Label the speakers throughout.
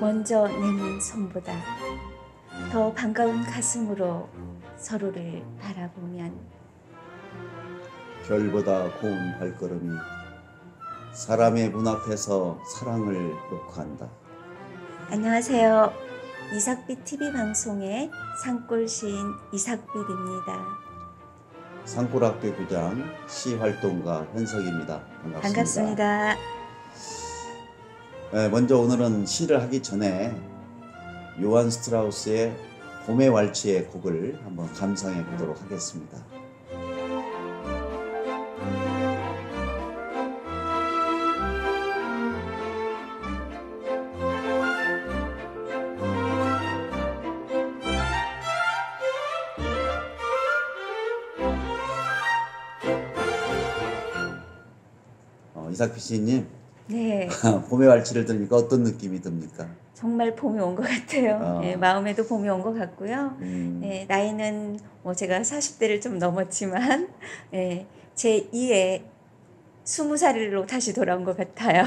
Speaker 1: 먼저 내민 손보다 더 반가운 가슴으로 서로를 바라보면
Speaker 2: 별보다 고운 발걸음이 사람의 문 앞에서 사랑을 놓고 한다.
Speaker 1: 안녕하세요. 이삭빛 TV 방송의 산골 시인 이삭빛입니다.
Speaker 2: 산골학교 부장 시활동가 현석입니다. 반갑습니다.
Speaker 1: 반갑습니다.
Speaker 2: 네, 먼저 오늘은 시를 하기 전에 요한 스트라우스의 봄의 왈츠의 곡을 한번 감상해 보도록 하겠습니다. 어, 이삭피 시인님,
Speaker 1: 네,
Speaker 2: 봄의 왈츠를 들으니까 어떤 느낌이 듭니까?
Speaker 1: 정말 봄이 온 것 같아요.
Speaker 2: 아.
Speaker 1: 네, 마음에도 봄이 온 것 같고요.
Speaker 2: 음,
Speaker 1: 네, 나이는 뭐 제가 40대를 좀 넘었지만 네, 제 2의 20살로 다시 돌아온 것 같아요.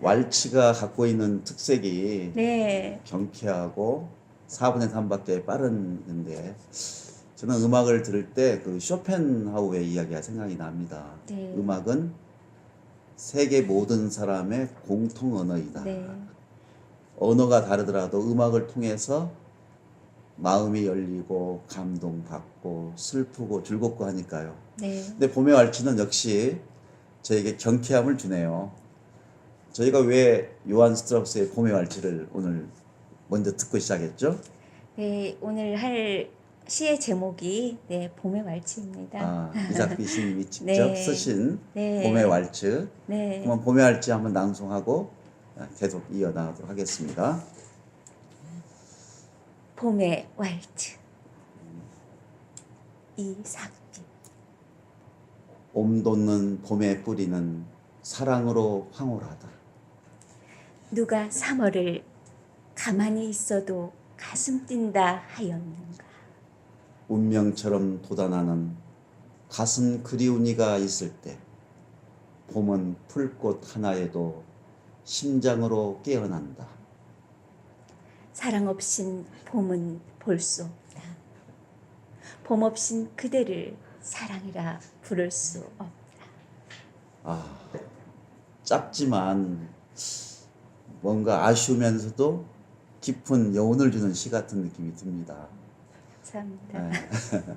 Speaker 2: 왈츠가 갖고 있는 특색이
Speaker 1: 네,
Speaker 2: 경쾌하고 4분의 3밖에 빠른 건데 저는 음악을 들을 때 그 쇼펜하우의 이야기가 생각이 납니다.
Speaker 1: 네.
Speaker 2: 음악은 세계 모든 사람의 공통 언어이다.
Speaker 1: 네,
Speaker 2: 언어가 다르더라도 음악을 통해서 마음이 열리고 감동받고 슬프고 즐겁고 하니까요.
Speaker 1: 네.
Speaker 2: 근데 봄의 왈츠는 역시 저에게 경쾌함을 주네요. 저희가 왜 요한 스트라우스의 봄의 왈츠를 오늘 먼저 듣고 시작했죠?
Speaker 1: 네, 오늘 할 시의 제목이 네, 봄의 왈츠입니다.
Speaker 2: 아, 이삭비 시님이 직접
Speaker 1: 네.
Speaker 2: 쓰신
Speaker 1: 네.
Speaker 2: 봄의 왈츠.
Speaker 1: 네.
Speaker 2: 한번 봄의 왈츠 한번 낭송하고 아, 계속 이어나가도록 하겠습니다.
Speaker 1: 봄의 왈츠. 이삭빛.
Speaker 2: 옴돋는 봄의 뿌리는 사랑으로 황홀하다.
Speaker 1: 누가 3월을 가만히 있어도 가슴 뛴다 하였는가.
Speaker 2: 운명처럼 돋아나는 가슴 그리운 이가 있을 때 봄은 풀꽃 하나에도 심장으로 깨어난다.
Speaker 1: 사랑 없인 봄은 볼 수 없다. 봄 없인 그대를 사랑이라 부를 수 없다.
Speaker 2: 아, 짧지만 뭔가 아쉬우면서도 깊은 여운을 주는 시 같은 느낌이 듭니다.
Speaker 1: 감사합니다.
Speaker 2: 네.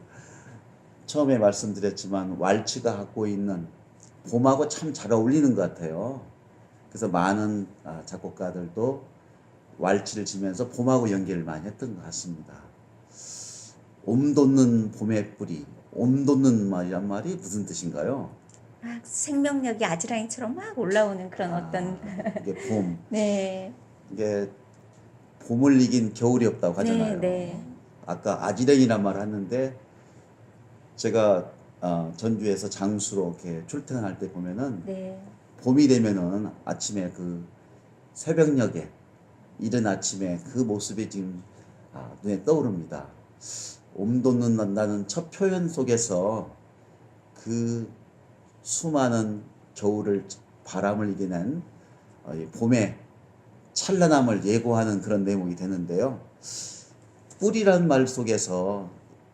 Speaker 2: 처음에 말씀드렸지만 왈츠가 갖고 있는 봄하고 참 잘 어울리는 것 같아요. 그래서 많은 아, 작곡가들도 왈츠를 지면서 봄하고 연결을 많이 했던 것 같습니다. 옴 돋는 봄의 뿌리, 옴 돋는 말이란 말이 무슨 뜻인가요?
Speaker 1: 막 생명력이 아지랑이처럼 막 올라오는 그런
Speaker 2: 아,
Speaker 1: 어떤
Speaker 2: 이게 봄,
Speaker 1: 네,
Speaker 2: 이게 봄을 이긴 겨울이 없다고 하잖아요.
Speaker 1: 네, 네.
Speaker 2: 아까 아지랭이란 말을 했는데 제가 어, 전주에서 장수로 이렇게 출퇴근할 때 보면은
Speaker 1: 네,
Speaker 2: 봄이 되면은 아침에 그 새벽녘에 이른 아침에 그 모습이 지금 아, 눈에 떠오릅니다. 옴돋는 난다는 첫 표현 속에서 그 수많은 겨울을 바람을 이겨낸 어, 이 봄의 찬란함을 예고하는 그런 내용이 되는데요. 뿌리란 말 속에서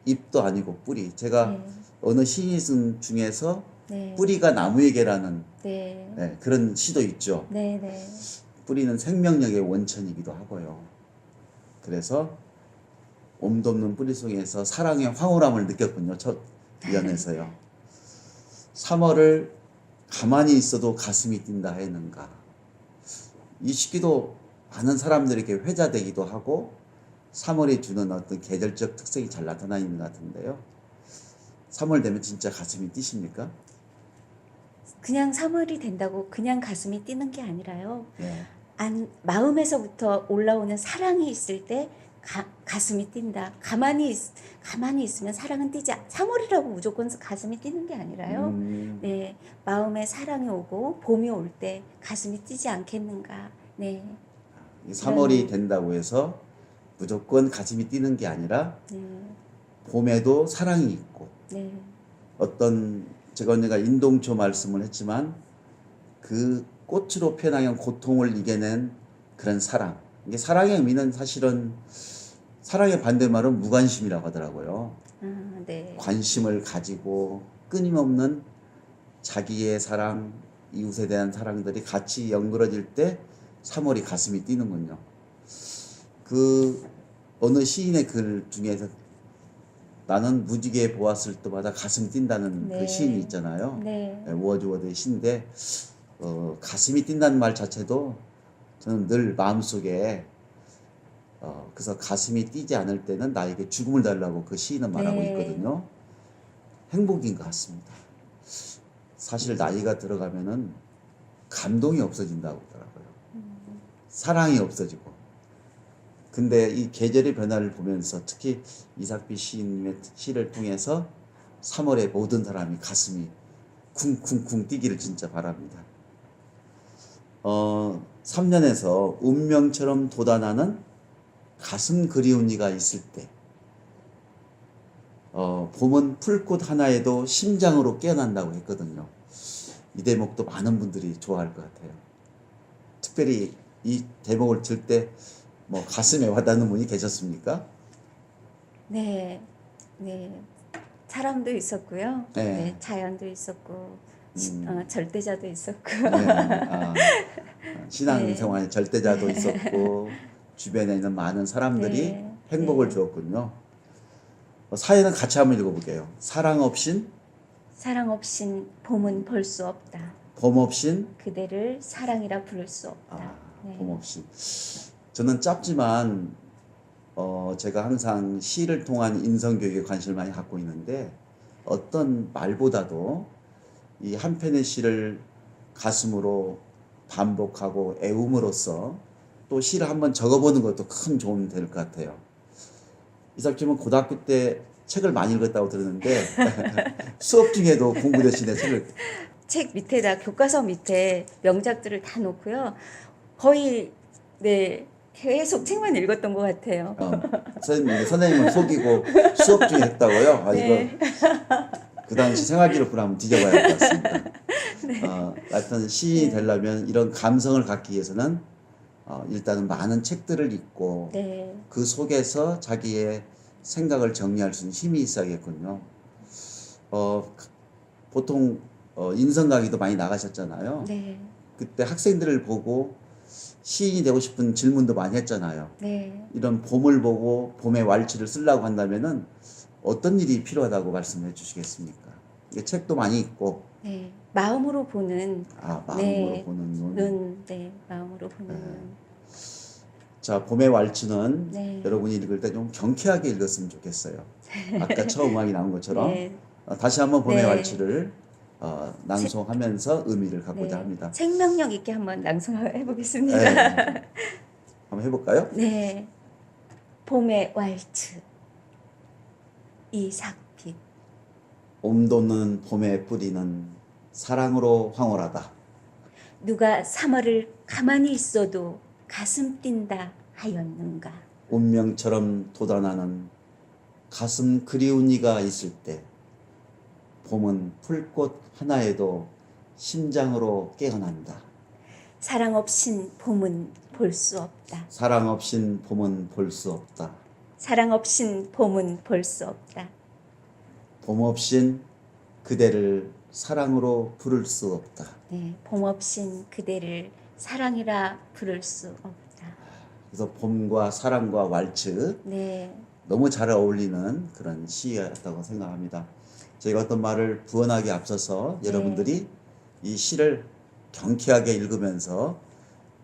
Speaker 2: 잎도 아니고 뿌리. 제가
Speaker 1: 네,
Speaker 2: 어느 시인 중에서
Speaker 1: 네,
Speaker 2: 뿌리가 나무에게라는
Speaker 1: 네,
Speaker 2: 네, 그런 시도 있죠.
Speaker 1: 네, 네,
Speaker 2: 뿌리는 생명력의 원천이기도 하고요. 그래서 옴돋는 뿌리 속에서 사랑의 황홀함을 느꼈군요. 첫 위안에서요. 3월을 가만히 있어도 가슴이 뛴다 했는가. 이 시기도 많은 사람들에게 회자되기도 하고 3월이 주는 어떤 계절적 특색이 잘 나타나 있는 것 같은데요. 3월 되면 진짜 가슴이 뛰십니까?
Speaker 1: 그냥 3월이 된다고 그냥 가슴이 뛰는 게 아니라요.
Speaker 2: 네.
Speaker 1: 안 마음에서부터 올라오는 사랑이 있을 때 가, 가슴이 뛴다. 가만히 있, 가만히 있으면 사랑은 뛰지. 않- 3월이라고 무조건 가슴이 뛰는 게 아니라요.
Speaker 2: 음,
Speaker 1: 네, 마음에 사랑이 오고 봄이 올 때 가슴이 뛰지 않겠는가. 네,
Speaker 2: 3월이 된다고 해서 무조건 가슴이 뛰는 게 아니라
Speaker 1: 네,
Speaker 2: 봄에도 사랑이 있고
Speaker 1: 네,
Speaker 2: 어떤 제가 언제가 인동초 말씀을 했지만 그 꽃으로 표현한 고통을 이겨낸 그런 사랑. 이게 사랑의 의미는 사실은 사랑의 반대말은 무관심이라고 하더라고요.
Speaker 1: 아, 네.
Speaker 2: 관심을 가지고 끊임없는 자기의 사랑, 이웃에 대한 사랑들이 같이 연그러질 때 3월이 가슴이 뛰는군요. 그 어느 시인의 글 중에서 나는 무지개 보았을 때마다 가슴 뛴다는
Speaker 1: 네.
Speaker 2: 그 시인이 있잖아요.
Speaker 1: 네.
Speaker 2: 예, 워즈워드의 시인데 어, 가슴이 뛴다는 말 자체도 저는 늘 마음속에 어, 그래서 가슴이 뛰지 않을 때는 나에게 죽음을 달라고 그 시인은 말하고
Speaker 1: 네.
Speaker 2: 있거든요. 행복인 것 같습니다. 사실 나이가 들어가면은 감동이 없어진다고 하더라고요. 사랑이 없어지고. 근데 이 계절의 변화를 보면서 특히 이삭비 시인의 시를 통해서 3월에 모든 사람이 가슴이 쿵쿵쿵 뛰기를 진짜 바랍니다. 어, 3년에서 운명처럼 돋아나는 가슴 그리운 이가 있을 때, 어, 봄은 풀꽃 하나에도 심장으로 깨어난다고 했거든요. 이 대목도 많은 분들이 좋아할 것 같아요. 특별히 이 대목을 들 때 뭐 가슴에 와닿는 분이 계셨습니까?
Speaker 1: 네. 네. 사람도 있었고요.
Speaker 2: 네.
Speaker 1: 네. 자연도 있었고 시-
Speaker 2: 음.
Speaker 1: 어, 절대자도 있었고.
Speaker 2: 네, 아, 신앙생활 절대자도
Speaker 1: 네.
Speaker 2: 있었고 주변에 있는 많은 사람들이
Speaker 1: 네.
Speaker 2: 행복을
Speaker 1: 네.
Speaker 2: 주었군요. 어, 사연은 같이 한번 읽어볼게요. 사랑 없인
Speaker 1: 사랑 없인 봄은 볼 수 없다.
Speaker 2: 봄 없인
Speaker 1: 그대를 사랑이라 부를 수 없다.
Speaker 2: 아,
Speaker 1: 네.
Speaker 2: 봄 없인 저는 짧지만 어, 제가 항상 시를 통한 인성 교육에 관심을 많이 갖고 있는데 어떤 말보다도 이 한 편의 시를 가슴으로 반복하고 애움으로써 또 시를 한번 적어보는 것도 큰 도움이 될 것 같아요. 이삭님은 고등학교 때 책을 많이 읽었다고 들었는데 수업 중에도 공부 대신에 책을
Speaker 1: 책 밑에다 교과서 밑에 명작들을 다 놓고요. 거의 네 계속 책만 읽었던 것 같아요.
Speaker 2: 어, 선생님, 선생님을 속이고 수업 중에 했다고요? 아,
Speaker 1: 네.
Speaker 2: 이거 그 당시 생활기록부를 한번 뒤져봐야 할 것 같습니다. 어, 하여튼 시인이
Speaker 1: 네.
Speaker 2: 되려면 이런 감성을 갖기 위해서는 어, 일단은 많은 책들을 읽고
Speaker 1: 네,
Speaker 2: 그 속에서 자기의 생각을 정리할 수 있는 힘이 있어야겠군요. 어, 보통 어, 인성 강의도 많이 나가셨잖아요.
Speaker 1: 네,
Speaker 2: 그때 학생들을 보고 시인이 되고 싶은 질문도 많이 했잖아요.
Speaker 1: 네.
Speaker 2: 이런 봄을 보고 봄의 왈츠를 쓰려고 한다면은 어떤 일이 필요하다고 말씀해 주시겠습니까? 이게 책도 많이 있고
Speaker 1: 네. 마음으로 보는
Speaker 2: 아 마음으로
Speaker 1: 네.
Speaker 2: 보는 눈.
Speaker 1: 눈, 네, 마음으로 보는
Speaker 2: 네.
Speaker 1: 눈.
Speaker 2: 자 봄의 왈츠는
Speaker 1: 네.
Speaker 2: 여러분이 읽을 때 좀 경쾌하게 읽었으면 좋겠어요. 아까 처음 음악이 나온 것처럼
Speaker 1: 네,
Speaker 2: 어, 다시 한번 봄의
Speaker 1: 네.
Speaker 2: 왈츠를 어, 낭송하면서 의미를 갖고자
Speaker 1: 네.
Speaker 2: 합니다.
Speaker 1: 생명력 있게 한번 낭송해
Speaker 2: 네.
Speaker 1: 보겠습니다.
Speaker 2: 한번 해볼까요?
Speaker 1: 네. 봄의 왈츠. 이삭빛.
Speaker 2: 옴 돋는 봄의 뿌리는 사랑으로 황홀하다.
Speaker 1: 누가 3월을 가만히 있어도 가슴 뛴다 하였는가.
Speaker 2: 운명처럼 돋아나는 가슴 그리운 이가 있을 때 봄은 풀꽃 하나에도 심장으로 깨어난다.
Speaker 1: 사랑 없인 봄은 볼 수 없다.
Speaker 2: 사랑 없인 봄은 볼 수 없다.
Speaker 1: 사랑 없인 봄은 볼 수 없다.
Speaker 2: 봄 없인 그대를 사랑으로 부를 수 없다.
Speaker 1: 네, 봄 없인 그대를 사랑이라 부를 수 없다.
Speaker 2: 그래서 봄과 사랑과 왈츠
Speaker 1: 네,
Speaker 2: 너무 잘 어울리는 그런 시였다고 생각합니다. 저희가 어떤 말을 부언하기 앞서서
Speaker 1: 네.
Speaker 2: 여러분들이 이 시를 경쾌하게 읽으면서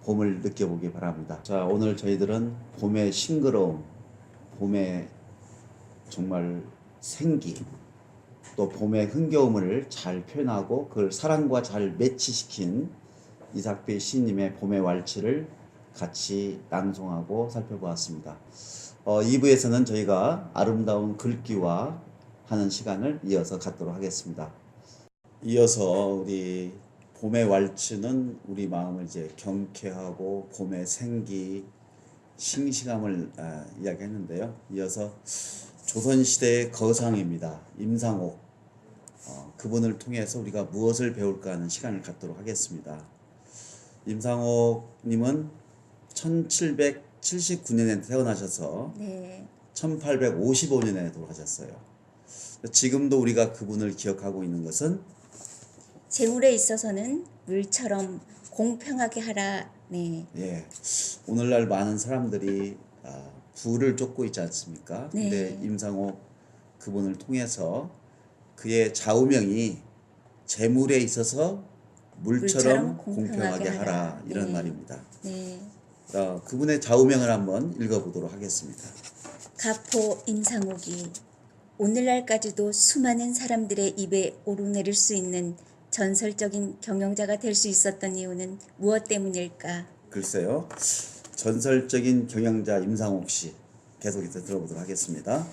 Speaker 2: 봄을 느껴보기 바랍니다. 자, 오늘 저희들은 봄의 싱그러움, 봄의 정말 생기, 또 봄의 흥겨움을 잘 표현하고 그걸 사랑과 잘 매치시킨 이삭배 시인님의 봄의 왈츠를 같이 낭송하고 살펴보았습니다. 어, 2부에서는 저희가 아름다운 글귀와 하는 시간을 이어서 갖도록 하겠습니다. 이어서 우리 봄의 왈츠는 우리 마음을 이제 경쾌하고 봄의 생기, 싱싱함을 아, 이야기했는데요. 이어서 조선시대의 거상입니다. 임상옥. 어, 그분을 통해서 우리가 무엇을 배울까 하는 시간을 갖도록 하겠습니다. 임상옥님은 1779년에 태어나셔서
Speaker 1: 네.
Speaker 2: 1855년에 돌아가셨어요. 지금도 우리가 그분을 기억하고 있는 것은
Speaker 1: 재물에 있어서는 물처럼 공평하게 하라. 네.
Speaker 2: 예, 오늘날 많은 사람들이 아, 부를 쫓고 있지 않습니까?
Speaker 1: 네.
Speaker 2: 근데 임상옥 그분을 통해서 그의 좌우명이 재물에 있어서 물처럼,
Speaker 1: 물처럼
Speaker 2: 공평하게,
Speaker 1: 공평하게
Speaker 2: 하라
Speaker 1: 하라.
Speaker 2: 이런
Speaker 1: 네.
Speaker 2: 말입니다.
Speaker 1: 네.
Speaker 2: 어, 그분의 좌우명을 한번 읽어보도록 하겠습니다.
Speaker 1: 가포 임상옥이 오늘날까지도 수많은 사람들의 입에 오르내릴 수 있는 전설적인 경영자가 될 수 있었던 이유는 무엇 때문일까?
Speaker 2: 글쎄요, 전설적인 경영자 임상옥 씨 계속해서 들어보도록 하겠습니다.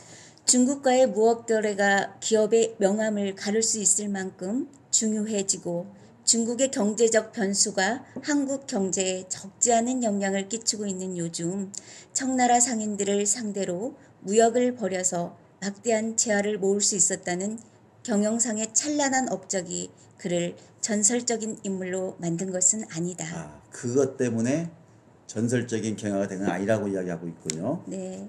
Speaker 1: 중국과의 무역 거래가 기업의 명함을 가를 수 있을 만큼 중요해지고 중국의 경제적 변수가 한국 경제에 적지 않은 영향을 끼치고 있는 요즘 청나라 상인들을 상대로 무역을 벌여서 막대한 재화를 모을 수 있었다는 경영상의 찬란한 업적이 그를 전설적인 인물로 만든 것은 아니다.
Speaker 2: 아, 그것 때문에 전설적인 경영가 된 건 아니라고 이야기하고 있군요.
Speaker 1: 네.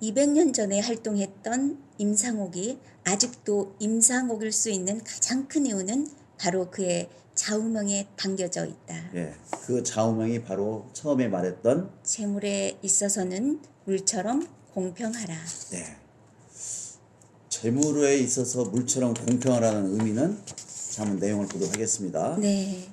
Speaker 1: 200년 전에 활동했던 임상옥이 아직도 임상옥일 수 있는 가장 큰 이유는 바로 그의 좌우명에 담겨져 있다.
Speaker 2: 예, 그 좌우명이 바로 처음에 말했던
Speaker 1: 재물에 있어서는 물처럼 공평하라.
Speaker 2: 네. 재물에 있어서 물처럼 공평하라는 의미는 자, 한번 내용을 보도록 하겠습니다.
Speaker 1: 네.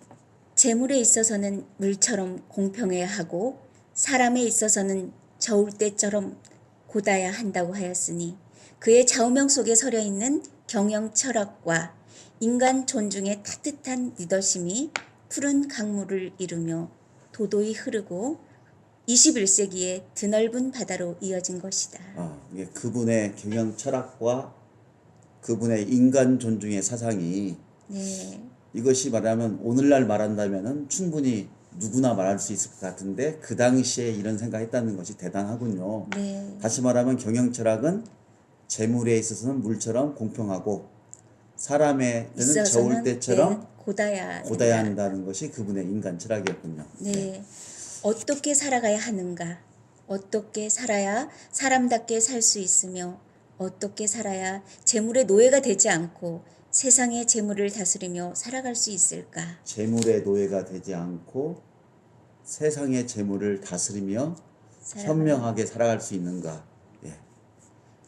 Speaker 1: 재물에 있어서는 물처럼 공평해야 하고 사람에 있어서는 저울 때처럼 고다야 한다고 하였으니 그의 좌우명 속에 서려 있는 경영 철학과 인간 존중의 따뜻한 리더심이 푸른 강물을 이루며 도도히 흐르고 21세기의 드넓은 바다로 이어진 것이다.
Speaker 2: 아, 이게 그분의 경영 철학과 그분의 인간 존중의 사상이
Speaker 1: 네.
Speaker 2: 이것이 말하면 오늘날 말한다면은 충분히 누구나 말할 수 있을 것 같은데 그 당시에 이런 생각했다는 것이 대단하군요.
Speaker 1: 네.
Speaker 2: 다시 말하면 경영 철학은 재물에 있어서는 물처럼 공평하고 사람의 때는 저울
Speaker 1: 있어서는
Speaker 2: 때처럼
Speaker 1: 네, 고다야
Speaker 2: 고다야
Speaker 1: 된다.
Speaker 2: 한다는 것이 그분의 인간 철학이었군요.
Speaker 1: 네. 어떻게 살아가야 하는가? 어떻게 살아야 사람답게 살 수 있으며 어떻게 살아야 재물의 노예가 되지 않고 세상의 재물을 다스리며 살아갈 수 있을까?
Speaker 2: 재물의 노예가 되지 않고 세상의 재물을 다스리며
Speaker 1: 살아가는-
Speaker 2: 현명하게 살아갈 수 있는가? 예.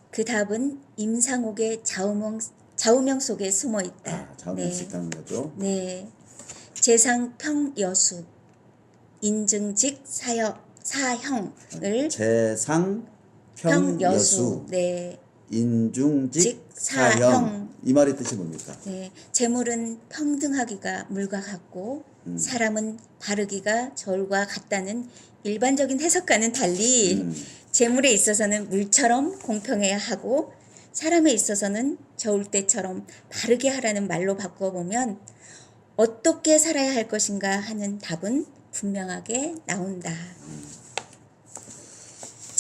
Speaker 1: 그 답은 임상옥의 좌우명, 좌우명 속에 숨어 있다.
Speaker 2: 아, 자원할 수 있다는 거죠.
Speaker 1: 네. 재상 평여수 인증직 사여 사형을
Speaker 2: 재상
Speaker 1: 평여수
Speaker 2: 평여수
Speaker 1: 네.
Speaker 2: 인중직
Speaker 1: 직
Speaker 2: 사형. 이 말의 뜻이 뭡니까?
Speaker 1: 네, 재물은 평등하기가 물과 같고
Speaker 2: 음.
Speaker 1: 사람은 바르기가 절과 같다는 일반적인 해석과는 달리
Speaker 2: 음.
Speaker 1: 재물에 있어서는 물처럼 공평해야 하고 사람에 있어서는 저울 때처럼 바르게 하라는 말로 바꾸어 보면 어떻게 살아야 할 것인가 하는 답은 분명하게 나온다.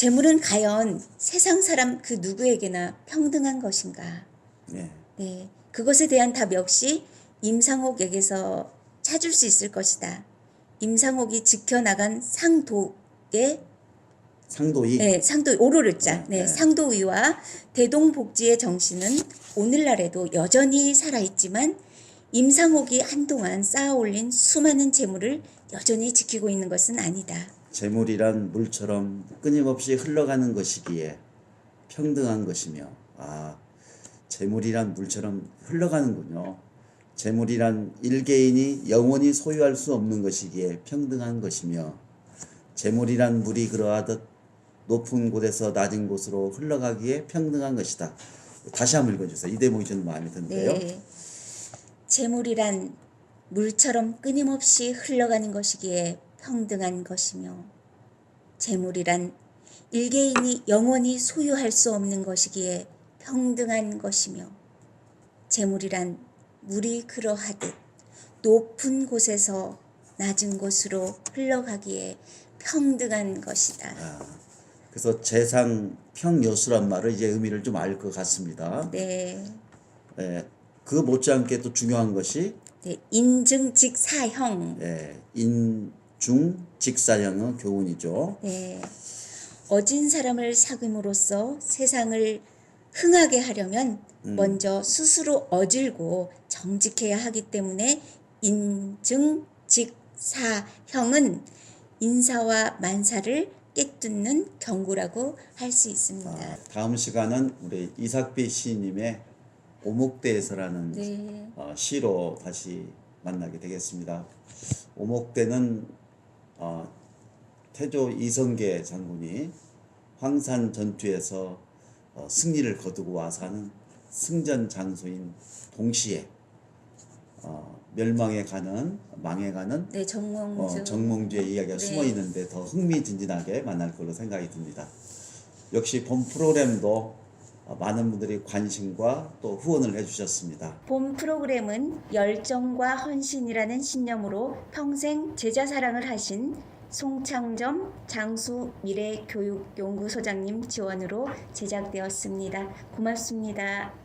Speaker 1: 재물은 과연 세상 사람 그 누구에게나 평등한 것인가?
Speaker 2: 예.
Speaker 1: 네, 그것에 대한 답 역시 임상옥에게서 찾을 수 있을 것이다. 임상옥이 지켜나간 상도의
Speaker 2: 상도이
Speaker 1: 네, 상도 오르르자,
Speaker 2: 네,
Speaker 1: 네,
Speaker 2: 네.
Speaker 1: 상도의와 대동복지의 정신은 오늘날에도 여전히 살아 있지만 임상옥이 한동안 쌓아올린 수많은 재물을 여전히 지키고 있는 것은 아니다.
Speaker 2: 재물이란 물처럼 끊임없이 흘러가는 것이기에 평등한 것이며 아 재물이란 물처럼 흘러가는군요. 재물이란 일개인이 영원히 소유할 수 없는 것이기에 평등한 것이며 재물이란 물이 그러하듯 높은 곳에서 낮은 곳으로 흘러가기에 평등한 것이다. 다시 한번 읽어주세요. 이 대목이 저는 마음에 드는데요.
Speaker 1: 네. 재물이란 물처럼 끊임없이 흘러가는 것이기에 평등한 것이며 재물이란 일개인이 영원히 소유할 수 없는 것이기에 평등한 것이며 재물이란 물이 그러하듯 높은 곳에서 낮은 곳으로 흘러가기에 평등한 것이다.
Speaker 2: 아, 그래서 재상 평여수란 말을 이제 의미를 좀 알 것 같습니다.
Speaker 1: 네.
Speaker 2: 예, 그 못지않게 또 중요한 것이
Speaker 1: 네. 인증직 사형.
Speaker 2: 예, 인 중 직사형의 교훈이죠.
Speaker 1: 네. 어진 사람을 사귐으로써 세상을 흥하게 하려면
Speaker 2: 음.
Speaker 1: 먼저 스스로 어질고 정직해야 하기 때문에 인증 직사형은 인사와 만사를 깨뚫는 경고라고 할 수 있습니다.
Speaker 2: 아, 다음 시간은 우리 이삭비 시인님의 오목대에서라는
Speaker 1: 네.
Speaker 2: 어, 시로 다시 만나게 되겠습니다. 오목대는 어, 태조 이성계 장군이 황산 전투에서 어, 승리를 거두고 와서 하는 승전 장소인 동시에 어, 멸망에 가는 망해 가는
Speaker 1: 네, 정몽주.
Speaker 2: 어, 정몽주의 이야기가
Speaker 1: 네.
Speaker 2: 숨어 있는데 더 흥미진진하게 만날 걸로 생각이 듭니다. 역시 본 프로그램도 어, 많은 분들이 관심과 또 후원을 해주셨습니다.
Speaker 1: 본 프로그램은 열정과 헌신이라는 신념으로 평생 제자 사랑을 하신 송창점 장수 미래교육연구소장님 지원으로 제작되었습니다. 고맙습니다.